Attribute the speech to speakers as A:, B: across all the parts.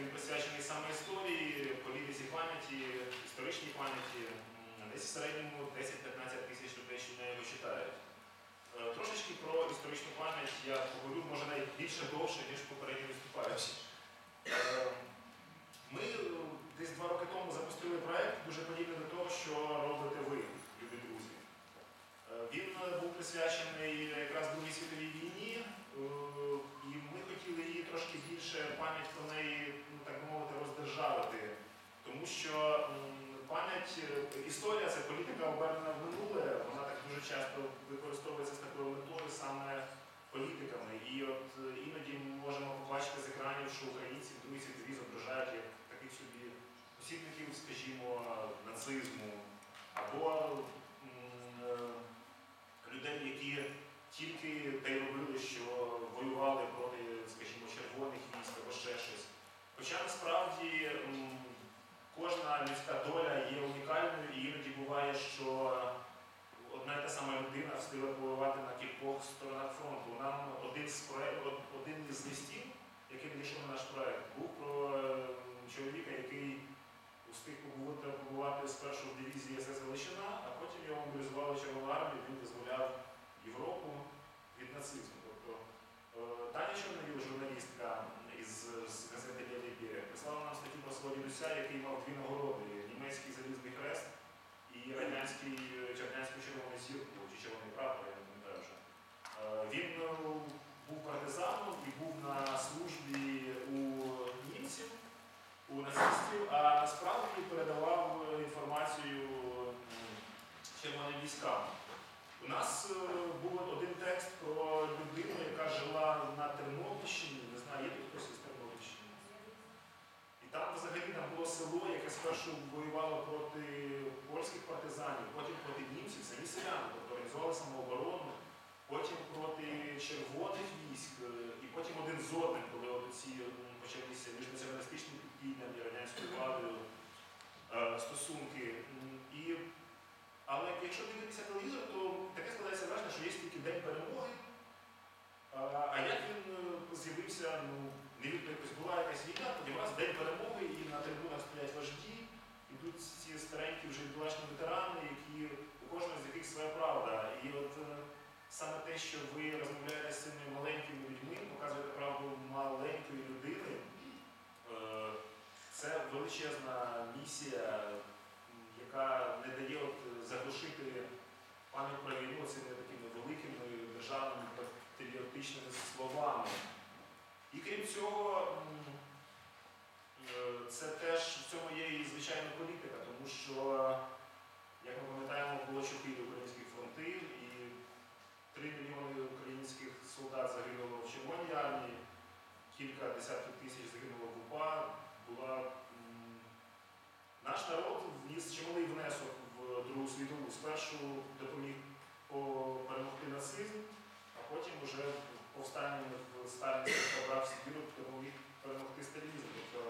A: він присвячений саме історії, політиці пам'яті, історичній пам'яті. Десь в середньому 10-15 тисяч людей щодня його читають. Е, Трошечки про історичну пам'ять я поговорю, може навіть більше довше, ніж попередні виступаючі. Е, Ми е, десь два роки тому запустили проект, дуже подібний до того, що робите ви, любі друзі. Е, Він е, був присвячений якраз Другій світовій війні, е, і ми хотіли її трошки більше пам'ять про неї, ну так би мовити, роздержавити. Тому що м, пам'ять, е, історія це політика обернена в минуле, вона так дуже часто використовується з такою метою саме політиками. І от е, іноді ми можемо побачити з екранів, що українці в Другій світовій зображають як таких собі посібників, скажімо, нацизму, або е, людей, які тільки те робили, що воювали проти, скажімо, червоних військ або ще щось. Хоча насправді кожна людська доля є унікальною, і іноді буває, що одна і та сама людина встигла воювати на кількох сторонах фронту. Нам один з проект, один із листів, який надійшов на наш проект, був про чоловіка, який побувати, побувати спершу в дивізії СС Галичина, а потім його мобілізували Червону армію, він дозволяв Європу від нацизму. Тобто е, Таня Чорновіл, журналістка із з газети «Ля Лібія, прислала нам статтю про свого дідуся, який мав дві нагороди: німецький залізний хрест і радянський е, Чернянську червону зірку чи червоний прапор, я не пам'ятаю вже. Е, Він е, був партизаном і був на службі у німців, у нацистів, а насправді передавав е, інформацію червоним військам. У нас е, був один текст про людину, яка жила на Тернопільщині, не знаю, є тут хтось із Тернопільщини. І там взагалі там було село, яке спершу воювало проти польських партизанів, потім проти німців, самі селяни, тобто організували самооборону, потім проти червоних військ, е, і потім один з одним, коли от ці м, почалися між націоналістичним підпіллям і радянською владою е, стосунки. М, І, але якщо дивитися телевізор, то таке є тільки день перемоги. А, як він е, з'явився, ну, невідомо якось була якась війна, потім раз день перемоги, і на трибунах стоять вожді, ідуть ці старенькі вже відбулашні ветерани, які у кожного з яких своя правда. І от е, саме те, що ви розмовляєте з цими маленькими людьми, показуєте правду маленької людини, е, це величезна місія, яка не дає от заглушити пам'ять І крім цього, е, це теж в цьому є і звичайна політика, тому що, як ми пам'ятаємо, було чотири українських фронти і 3 мільйони українських солдат загинуло в Червоній армії, кілька десятків тисяч загинуло в УПА. Була, наш народ вніс чималий внесок в Другу світову. Спершу допоміг перемогти нацизм, а потім уже повстанням в сталінських Сибіру допоміг перемогти сталінізм. Тобто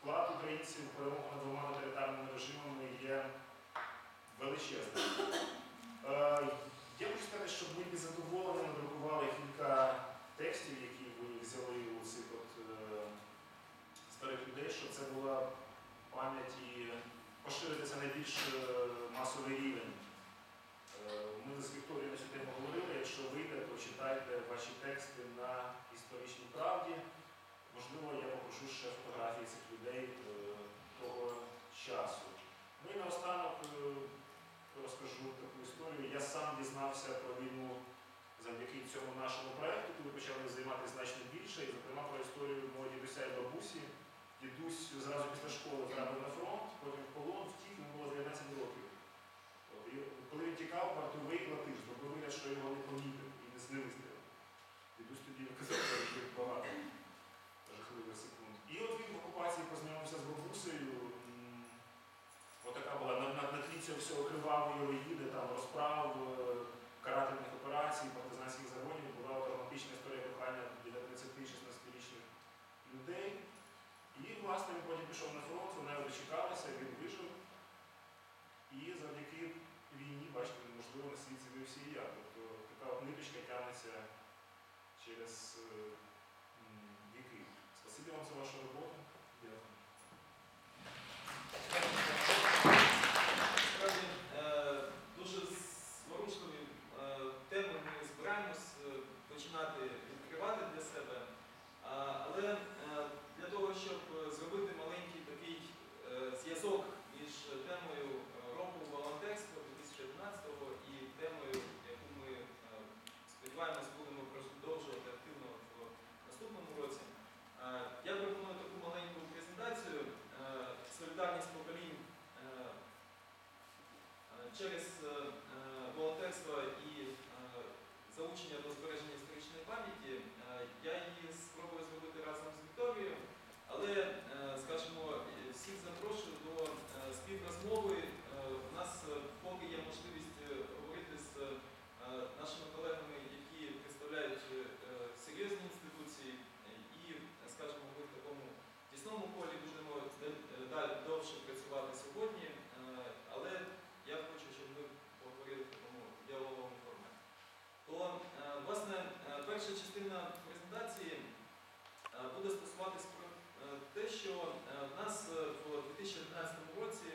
A: вклад українців в перемогу над двома тоталітарними режимами є величезним. Я хочу сказати, щоб ми тільки задоволені, надрукували кілька текстів, які ви взяли у цих от е, старих людей, щоб це була пам'ять і поширити це на більш е, масовий рівень. Е, Ми з Вікторією на цю тему говорили, якщо вийде, то читайте ваші тексти на історичній правді. Можливо, я попрошу ще фотографії цих людей е, того часу. Ну і наостанок е, розкажу таку історію. Я сам дізнався про війну завдяки цьому нашому проекту, коли почали займатися значно більше, і, зокрема, про історію мого дідуся і бабусі. Дідусь зразу після школи трапив на фронт, потім в полон втік, йому було 19 років. От, і коли він тікав, вартовий платив, зробив вигляд, що його не помітив і не не вистрілив. Дідусь тоді казав, що їх багато жахливих секунд. І от він в окупації познайомився з бабусею. М, Отака була на, на, на тлі цього всього кривавої воїни, там розправ, е, карательних операцій, партизанських загонів. Була от романтична історія кохання біля 30-16-річних людей. І, власне, він потім пішов на фронт, вона його дочекалася, він вижив. І завдяки війні, бачите, можливо, на світ з'явився і я. Тобто така от ниточка тягнеться через е, м, віки. Спасибі вам за вашу роботу. Дякую.
B: Справді е, дуже зворушливі е, теми ми збираємось е, починати відкривати для себе. А, Але е, для того, щоб е, зробити маленький такий е, зв'язок між темою е, року волонтерства 2011 і темою, яку ми е, сподіваємось будемо продовжувати активно в наступному році. Е, Я пропоную таку маленьку презентацію е, солідарність поколінь е, е, через е, е, волонтерство і заучення залучення до збереження історичної пам'яті. Е, Я її спробую зробити разом з Вікторією, але, е, скажімо, е, всіх запрошую до е, співрозмови. Е, У нас е, поки є можливість е, говорити з е, нашими колегами, які представляють е, серйозні інституції, е, і, скажімо, ми в такому тісному полі будемо де- е, далі довше працювати сьогодні, е, але я хочу, щоб ми поговорили в такому діалоговому форматі. То, е, власне, е, перша частина презентації е, буде стосуватись про е, те, що е, в нас в 2011 році,